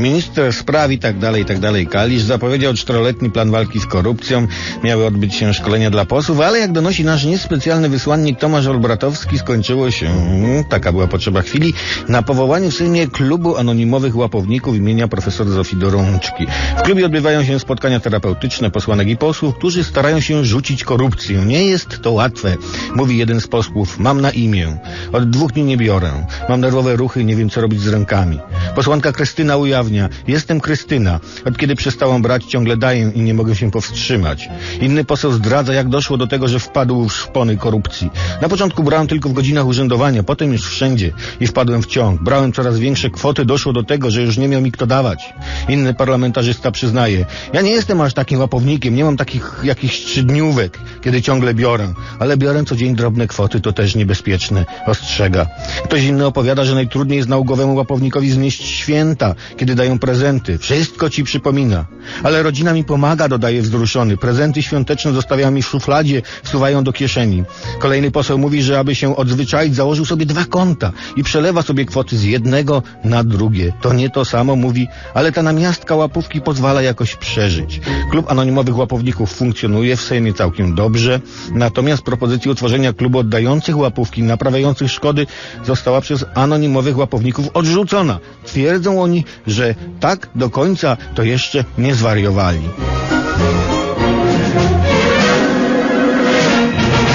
Minister spraw i tak dalej, i tak dalej. Kalisz zapowiedział czteroletni plan walki z korupcją. Miały odbyć się szkolenia dla posłów, ale jak donosi nasz niespecjalny wysłannik Tomasz Olbratowski, skończyło się, mm, taka była potrzeba chwili, na powołaniu w Sejmie klubu anonimowych łapowników imienia profesor Zofii Dorączki. W klubie odbywają się spotkania terapeutyczne posłanek i posłów, którzy starają się rzucić korupcję. Nie jest to łatwe, mówi jeden z posłów. Mam na imię. Od dwóch dni nie biorę. Mam nerwowe ruchy, nie wiem co robić z rękami. Posłanka Krystyna ujawnia. Jestem Krystyna. Od kiedy przestałam brać, ciągle daję i nie mogę się powstrzymać. Inny poseł zdradza, jak doszło do tego, że wpadł w szpony korupcji. Na początku brałem tylko w godzinach urzędowania, potem już wszędzie i wpadłem w ciąg. Brałem coraz większe kwoty, doszło do tego, że już nie miał mi kto dawać. Inny parlamentarzysta przyznaje. Ja nie jestem aż takim łapownikiem, nie mam takich jakichś trzydniówek, kiedy ciągle biorę. Ale biorę co dzień drobne kwoty, to też niebezpieczne, ostrzega. Ktoś inny opowiada, że najtrudniej jest nałogowemu łapownikowi znieść święta, kiedy dają prezenty. Wszystko ci przypomina. Ale rodzina mi pomaga, dodaje wzruszony. Prezenty świąteczne zostawiają mi w szufladzie, wsuwają do kieszeni. Kolejny poseł mówi, że aby się odzwyczaić, założył sobie dwa konta i przelewa sobie kwoty z jednego na drugie. To nie to samo, mówi, ale ta namiastka łapówki pozwala jakoś przeżyć. Klub anonimowych łapowników funkcjonuje w Sejmie całkiem dobrze, natomiast propozycja utworzenia klubu oddających łapówki, naprawiających szkody została przez anonimowych łapowników odrzucona. Twierdzą oni, że tak do końca to jeszcze nie zwariowali.